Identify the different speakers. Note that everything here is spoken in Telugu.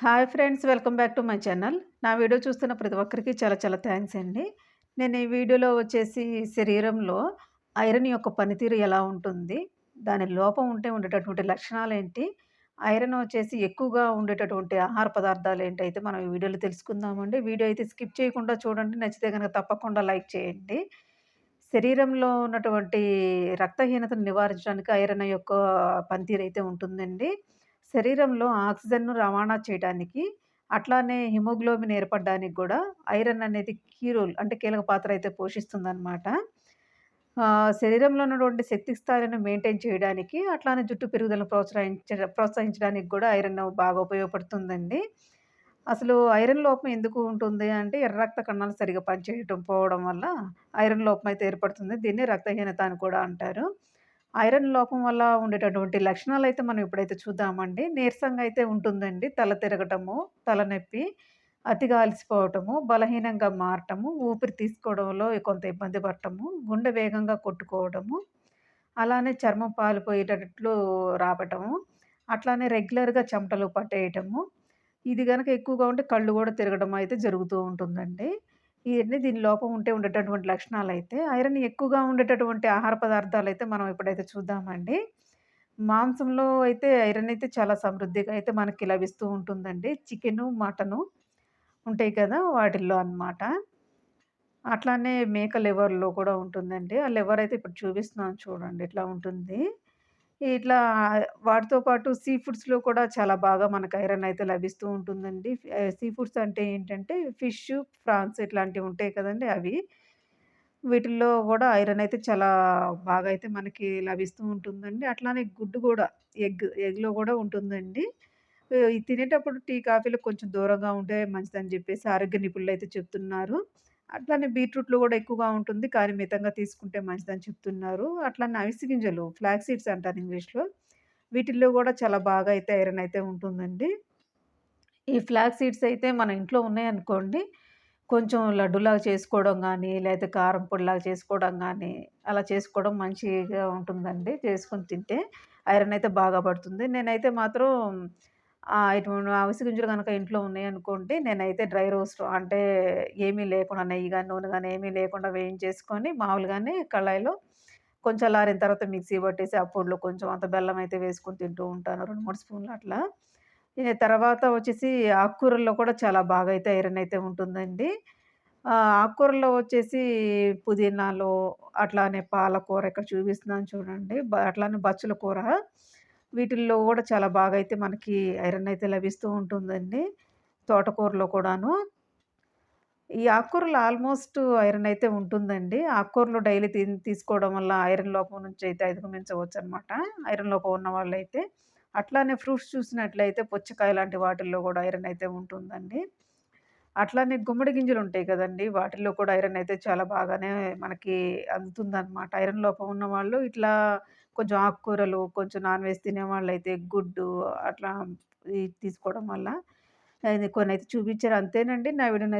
Speaker 1: Hi friends welcome back to my channel. నా వీడియో చూస్తున్న ప్రతి ఒక్కరికి చాలా చాలా థ్యాంక్స్ అండి. నేను ఈ వీడియోలో వచ్చేసి శరీరంలో ఐరన్ యొక్క పనితీరు ఎలా ఉంటుంది దాని లోపం ఉంటే ఉండేటటువంటి లక్షణాలు ఏంటి ఐరన్ వచ్చేసి ఎక్కువగా ఉండేటటువంటి ఆహార పదార్థాలు ఏంటి అయితే మనం ఈ వీడియోలో తెలుసుకుందామండి. వీడియో అయితే స్కిప్ చేయకుండా చూడండి నచ్చితే కనుక తప్పకుండా లైక్ చేయండి. శరీరంలో ఉన్నటువంటి రక్తహీనతను నివారించడానికి ఐరన్ యొక్క పనితీరు అయితే ఉంటుందండి. శరీరంలో ఆక్సిజన్ను రవాణా చేయడానికి అట్లానే హిమోగ్లోబిన్ ఏర్పడడానికి కూడా ఐరన్ అనేది కీ రోల్ అంటే కీలక పాత్ర అయితే పోషిస్తుందన్నమాట. శరీరంలో ఉన్నటువంటి శక్తి స్థాయిలను మెయింటైన్ చేయడానికి అట్లానే జుట్టు పెరుగుదలను ప్రోత్సహించ ప్రోత్సహించడానికి కూడా ఐరన్ బాగా ఉపయోగపడుతుందండి. అసలు ఐరన్ లోపం ఎందుకు ఉంటుంది అంటే ఎర్ర రక్త కణాలు సరిగా పనిచేయటం పోవడం వల్ల ఐరన్ లోపం అయితే ఏర్పడుతుంది. దీన్ని రక్తహీనత అని కూడా అంటారు. ఐరన్ లోపం వల్ల ఉండేటటువంటి లక్షణాలు అయితే మనం ఇప్పుడైతే చూద్దామండి. నీరసంగా అయితే ఉంటుందండి. తల తిరగటము తలనొప్పి అతిగా అలసిపోవటము బలహీనంగా మారటము ఊపిరి తీసుకోవడంలో కొంత ఇబ్బంది పడటము గుండె వేగంగా కొట్టుకోవడము అలానే చర్మం పాలిపోయేటట్లు రావటము అట్లానే రెగ్యులర్గా చెమటలు పట్టేయటము. ఇది కనుక ఎక్కువగా ఉంటే కళ్ళు కూడా తిరగడం అయితే జరుగుతూ ఉంటుందండి. ఇవన్నీ దీని లోపం ఉంటే ఉండేటటువంటి లక్షణాలు అయితే ఐరన్ ఎక్కువగా ఉండేటటువంటి ఆహార పదార్థాలు అయితే మనం ఇప్పుడైతే చూద్దామండి. మాంసంలో అయితే ఐరన్ అయితే చాలా సమృద్ధిగా అయితే మనకి లభిస్తూ ఉంటుందండి. చికెను మటను ఉంటాయి కదా వాటిల్లో అనమాట అట్లానే మేక లివర్లో కూడా ఉంటుందండి. ఆ లివర్ అయితే ఇప్పుడు చూపిస్తున్నాను చూడండి ఇట్లా ఉంటుంది. ఇట్లా వాటితో పాటు సీ ఫుడ్స్‌లో కూడా చాలా బాగా మనకు ఐరన్ అయితే లభిస్తూ ఉంటుందండి. సీ ఫుడ్స్ అంటే ఏంటంటే ఫిష్, ఫ్రాన్స్ ఇట్లాంటివి ఉంటాయి కదండి అవి. వీటిల్లో కూడా ఐరన్ అయితే చాలా బాగా అయితే మనకి లభిస్తూ ఉంటుందండి. అట్లానే గుడ్డు కూడా ఎగ్, ఎగ్‌లో కూడా ఉంటుందండి. తినేటప్పుడు టీ, కాఫీలు కొంచెం దూరంగా ఉంటే మంచిదని చెప్పేసి ఆరోగ్య నిపుణులు అయితే చెప్తున్నారు. అట్లానే బీట్రూట్‌లో కూడా ఎక్కువగా ఉంటుంది. కానీ మితంగా తీసుకుంటే మంచిదని చెప్తున్నారు. అట్లానే అవిసె గింజలు ఫ్లాక్ సీడ్స్ అంటారు ఇంగ్లీష్‌లో. వీటిల్లో కూడా చాలా బాగా అయితే ఐరన్ అయితే ఉంటుందండి. ఈ ఫ్లాక్ సీడ్స్ అయితే మన ఇంట్లో ఉన్నాయనుకోండి, కొంచెం లడ్డులాగా చేసుకోవడం కానీ లేకపోతే కారం పొడిలాగా చేసుకోవడం కానీ అలా చేసుకోవడం మంచిగా ఉంటుందండి. చేసుకొని తింటే ఐరన్ అయితే బాగా పడుతుంది. నేనైతే మాత్రం ఇటువంటి అవిసి గింజలు కనుక ఇంట్లో ఉన్నాయనుకోండి, నేనైతే డ్రై రోస్ట్ అంటే ఏమీ లేకుండా నెయ్యి కానీ నూనె కానీ ఏమీ లేకుండా వేయించేసుకొని మామూలుగానే కళాయిలో కొంచెం లారిన తర్వాత మిక్సీ పట్టేసి ఆ పొడిలో కొంచెం అంత బెల్లం అయితే వేసుకొని తింటూ ఉంటాను. 2, 3 స్పూన్లు అట్లా. తర్వాత వచ్చేసి ఆకుకూరల్లో కూడా చాలా బాగా అయితే ఐరన్ అయితే ఉంటుందండి. ఆకుకూరల్లో వచ్చేసి పుదీనాలో అట్లానే పాలకూర ఇక్కడ చూపిస్తున్నాను చూడండి. అట్లానే బచ్చల కూర. వీటిల్లో కూడా చాలా బాగా అయితే మనకి ఐరన్ అయితే లభిస్తూ ఉంటుందండి. తోటకూరలో కూడాను. ఈ ఆకుకూరలు ఆల్మోస్ట్ ఐరన్ అయితే ఉంటుందండి. ఆకుకూరలు డైలీ తీ తీసుకోవడం వల్ల ఐరన్ లోపం నుంచి అయితే అధిగమించవచ్చనమాట. ఐరన్ లోపం ఉన్న వాళ్ళైతే. అట్లానే ఫ్రూట్స్ చూసినట్లయితే పుచ్చకాయ లాంటి వాటిల్లో కూడా ఐరన్ అయితే ఉంటుందండి. అట్లానే గుమ్మడి గింజలు ఉంటాయి కదండి వాటిల్లో కూడా ఐరన్ అయితే చాలా బాగానే మనకి అందుతుందన్నమాట ఐరన్ లోపం ఉన్న వాళ్ళు ఇట్లా కొంచెం ఆకుకూరలు, కొంచెం నాన్ వెజ్ తినేవాళ్ళైతే గుడ్డు అట్లా ఇది తీసుకోవడం వల్ల కొన్ని అయితే చూపించారు అంతేనండి. నా వీడియో